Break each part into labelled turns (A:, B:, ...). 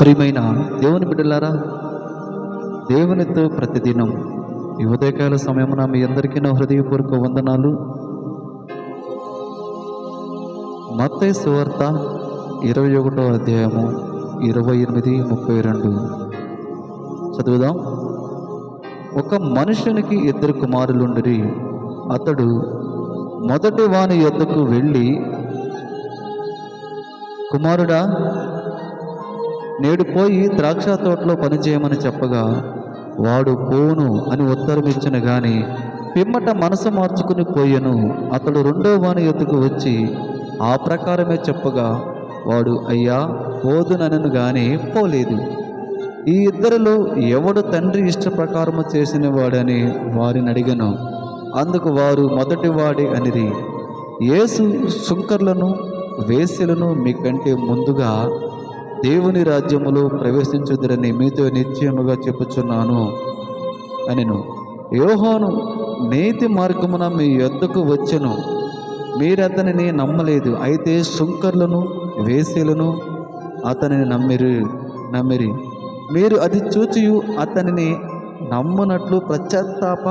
A: ప్రియమైన దేవుని బిడ్డలారా దేవునితో ప్రతిదినం ఈ ఉదయకాల సమయమున మీ అందరికీ నా హృదయపూర్వక వందనాలు. మత్తయి సువార్త ఇరవై ఒకటో అధ్యాయము ఇరవై ఎనిమిది ముప్పై రెండు. చదువుదాం. ఒక మనుషునికి ఇద్దరు కుమారులుండిరి. అతడు మొదటి వాని యొద్దకు వెళ్ళి కుమారుడా నేడు పోయి ద్రాక్ష తోటలో పనిచేయమని చెప్పగా వాడు పోను అని ఉత్తరమిచ్చిన గాని పిమ్మట మనసు మార్చుకుని పోయెను. అతడు రెండో వాని ఎత్తుకు వచ్చి ఆ ప్రకారమే చెప్పగా వాడు అయ్యా పోదునను గాని పోలేదు. ఈ ఇద్దరిలో ఎవడు తండ్రి ఇష్ట ప్రకారము చేసిన వాడని వారిని అడిగను. అందుకు వారు మొదటి వాడి అనిరి. యేసు శుంకర్లను వేశ్యలను మీకంటే ముందుగా దేవుని రాజ్యములో ప్రవేశించుదరని మీతో నిశ్చయముగా చెప్పుచున్నాను అనిను. యోహాను నీతి మార్గమున మీ యొద్దకు వచ్చెను. మీరతనిని నమ్మలేదు. అయితే శుంకర్లను వేసేలను అతనిని నమ్మిరి నమ్మిరి. మీరు అది చూచియు అతనిని నమ్మునట్లు ప్రత్యాత్తాప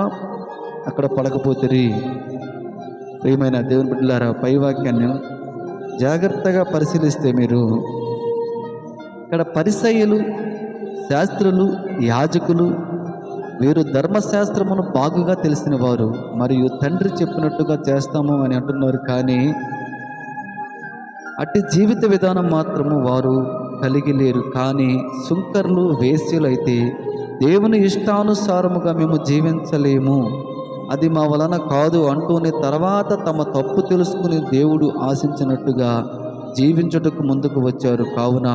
A: అక్కడ పడకపోతిరి ప్రియమైన దేవుని బిడ్డలారా పై వాక్యాన్ని జాగ్రత్తగా పరిశీలిస్తే మీరు ఇక్కడ పరిసయ్యులు శాస్త్రులు యాజకులు వీరు ధర్మశాస్త్రమును బాగుగా తెలిసిన వారు మరియు తండ్రి చెప్పినట్టుగా చేస్తాము అని అంటున్నారు. కానీ అట్టి జీవిత విధానం మాత్రము వారు కలిగి లేరు. కానీ సుంకర్లు వేశ్యలు అయితే దేవుని ఇష్టానుసారముగా మేము జీవించలేము. అది మా వలన కాదు అంటూనే తర్వాత తమ తప్పు తెలుసుకుని దేవుడు ఆశించినట్టుగా జీవించుటకు ముందుకు వచ్చారు. కావున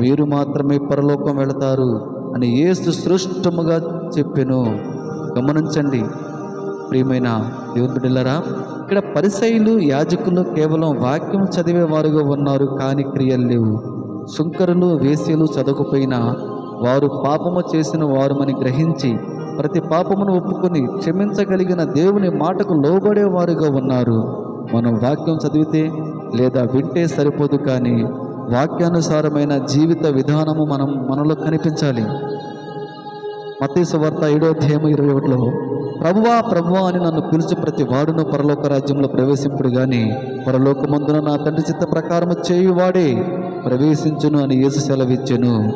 A: వీరు మాత్రమే పరలోకం వెళతారు అని యేసు సృష్టముగా చెప్పెను. గమనించండి. ప్రియమైన దేవుని ఇక్కడ పరిసయులు యాజకులు కేవలం వాక్యం చదివేవారుగా ఉన్నారు కానీ క్రియలు లేవు. శుంకరులు వేశ్యలు చదవకపోయినా వారు పాపము చేసిన వారుమని గ్రహించి ప్రతి పాపమును ఒప్పుకొని క్షమించగలిగిన దేవుని మాటకు లోబడేవారుగా ఉన్నారు. మనం వాక్యం చదివితే లేదా వింటే సరిపోదు కానీ వాక్యానుసారమైన జీవిత విధానము మనం మనలో కనిపించాలి. మతీసు వార్త ఏడో అధ్యాయం ఇరవై ఒకటిలో ప్రభువా ప్రభువా అని నన్ను పిలిచి ప్రతి వాడును పరలోక రాజ్యంలో ప్రవేశింపుడు కానీ పరలోకమందున నా తండ్రి చిత్త ప్రకారము చేయువాడే ప్రవేశించును అని యేసు సెలవిచ్చెను.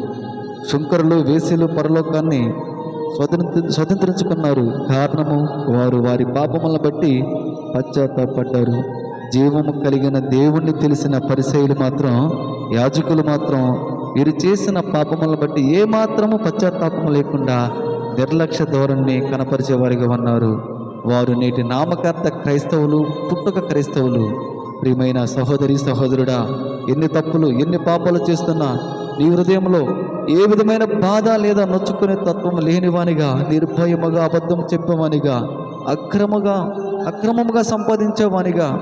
A: శుంకరులు వేసిలు పరలోకాన్ని స్వతంత్ర స్వతంత్రించుకున్నారు. కారణము వారు వారి పాపములను బట్టి పశ్చాత్తాపడ్డారు. జీవము కలిగిన దేవుణ్ణి తెలిసిన పరిశైలు మాత్రం యాజకులు మాత్రం వీరు చేసిన పాపములను బట్టి ఏ మాత్రము పశ్చాత్తాపం లేకుండా నిర్లక్ష్య ధోరణిని కనపరిచేవారిగా ఉన్నారు. వారు నేటి నామకర్త క్రైస్తవులు పుట్టుక క్రైస్తవులు. ప్రియమైన సహోదరి సహోదరుడా ఎన్ని తప్పులు ఎన్ని పాపాలు చేస్తున్నా నీ హృదయంలో ఏ విధమైన బాధ లేదా నొచ్చుకునే తత్వం లేనివానిగా నిర్భయముగా అబద్ధం చెప్పేవానిగా అక్రమగా అక్రమముగా సంపాదించేవానిగా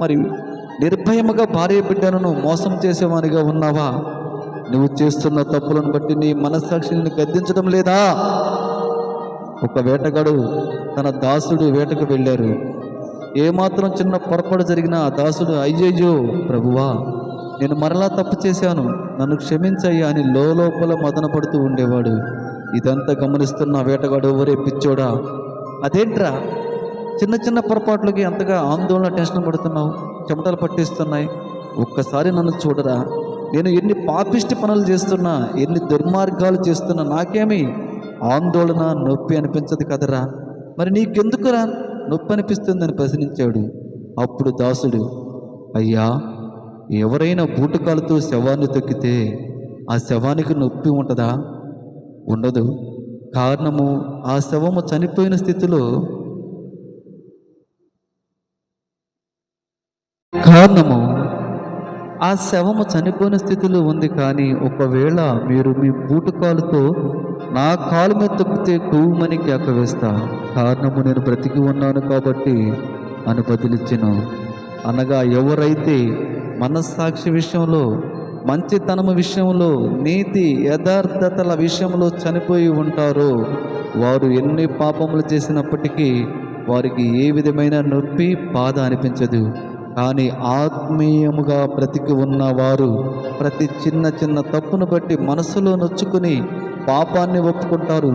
A: మరి నిర్భయముగా భార్య బిడ్డలను మోసం చేసేవానిగా ఉన్నావా? నువ్వు చేస్తున్న తప్పులను బట్టి నీ మనస్సాక్షిని గద్దించడం లేదా? ఒక వేటగాడు తన దాసుడు వేటకు వెళ్ళారు. ఏమాత్రం చిన్న పొరపాటు జరిగినా దాసుడు అయ్యయ్యో ప్రభువా నేను మరలా తప్పు చేశాను. నన్ను క్షమించయ్యా అని లోపల మదనపడుతూ ఉండేవాడు. ఇదంతా గమనిస్తున్న వేటగాడు ఎవరే పిచ్చోడా అదేంట్రా? చిన్న చిన్న పొరపాట్లకి అంతగా ఆందోళన టెన్షన్ పడుతున్నావు? చెమటలు పట్టిస్తున్నాయి. ఒక్కసారి నన్ను చూడరా. నేను ఎన్ని పాపిష్టి పనులు చేస్తున్నా ఎన్ని దుర్మార్గాలు చేస్తున్నా నాకేమి? ఆందోళన నొప్పి అనిపించదు కదరా. మరి నీకెందుకురా? నొప్పి అనిపిస్తుందని ప్రశ్నించాడు. అప్పుడు దాసుడు అయ్యా ఎవరైనా బూటకాలతో శవాన్ని తొక్కితే ఆ శవానికి నొప్పి ఉంటుందా? ఉండదు. కారణము ఆ శవము చనిపోయిన స్థితిలో కారణము? ఆ శవము చనిపోయిన స్థితిలో ఉంది కానీ ఒకవేళ మీరు మీ బూటుకాలుతో నా కాలు మీద తొక్కితే కొవ్వుమని కేక వేస్తా. కారణము నేను బ్రతికి ఉన్నాను కాబట్టి అని బదిలిచ్చెను అనగా ఎవరైతే మనస్సాక్షి విషయంలో మంచితనము విషయంలో నీతి యథార్థతల విషయంలో చనిపోయి ఉంటారో వారు ఎన్ని పాపములు చేసినప్పటికీ వారికి ఏ విధమైన నొప్పి బాధ అనిపించదు. కానీ ఆత్మీయముగా బ్రతికి ఉన్నవారు ప్రతి చిన్న చిన్న తప్పును బట్టి మనసులో నొచ్చుకుని పాపాన్ని ఒప్పుకుంటారు.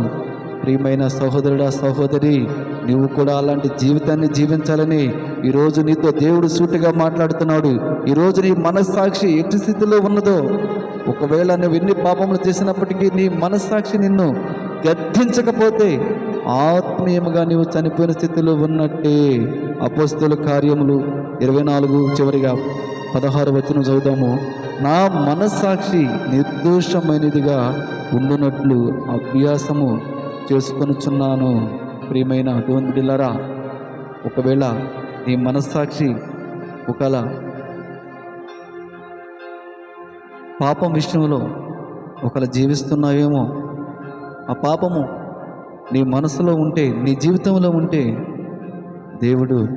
A: ప్రియమైన సహోదరుడా సహోదరి నువ్వు కూడా అలాంటి జీవితాన్ని జీవించాలని ఈరోజు నీతో దేవుడు సూటిగా మాట్లాడుతున్నాడు. ఈరోజు నీ మనస్సాక్షి ఎట్టి స్థితిలో ఉన్నదో ఒకవేళ నువ్వు ఎన్ని పాపములు చేసినప్పటికీ నీ మనస్సాక్షి నిన్ను గద్దించకపోతే ఆత్మీయముగా నీవు చనిపోయిన స్థితిలో ఉన్నట్టే. అపోస్తుల కార్యములు ఇరవై నాలుగు చివరిగా పదహారు వచ్చిన చదువుదాము. నా మనస్సాక్షి నిర్దోషమైనదిగా ఉండునట్లు అభ్యాసము చేసుకొనుచున్నాను. ప్రియమైన దేవుని ఒకవేళ నీ మనస్సాక్షి ఒకవేళ పాపం విషయంలో ఒకవేళ జీవిస్తున్నావేమో ఆ పాపము నీ మనసులో ఉంటే నీ జీవితంలో ఉంటే దేవుడు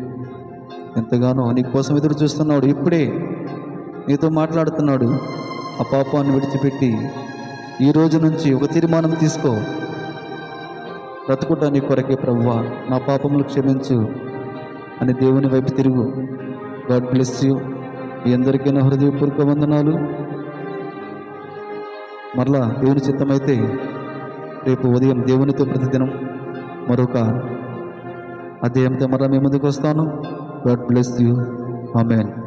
A: ఎంతగానో నీ కోసం ఎదురు చూస్తున్నాడు. ఇప్పుడే నీతో మాట్లాడుతున్నాడు. ఆ పాపాన్ని విడిచిపెట్టి ఈ రోజు నుంచి ఒక తీర్మానం తీసుకో. బ్రతుకుట నీ కొరకే ప్రవ్వా. నా పాపములు క్షమించు అని దేవుని వైపు తిరుగు. God bless you. మీ అందరికీ నా హృదయపూర్వక వందనాలు. మరలా దేవుని చిత్తమైతే రేపు ఉదయం దేవునితో ప్రతిదినం మరొక అధ్యాయంతో మరలా మీ ముందుకు వస్తాను. God bless you amen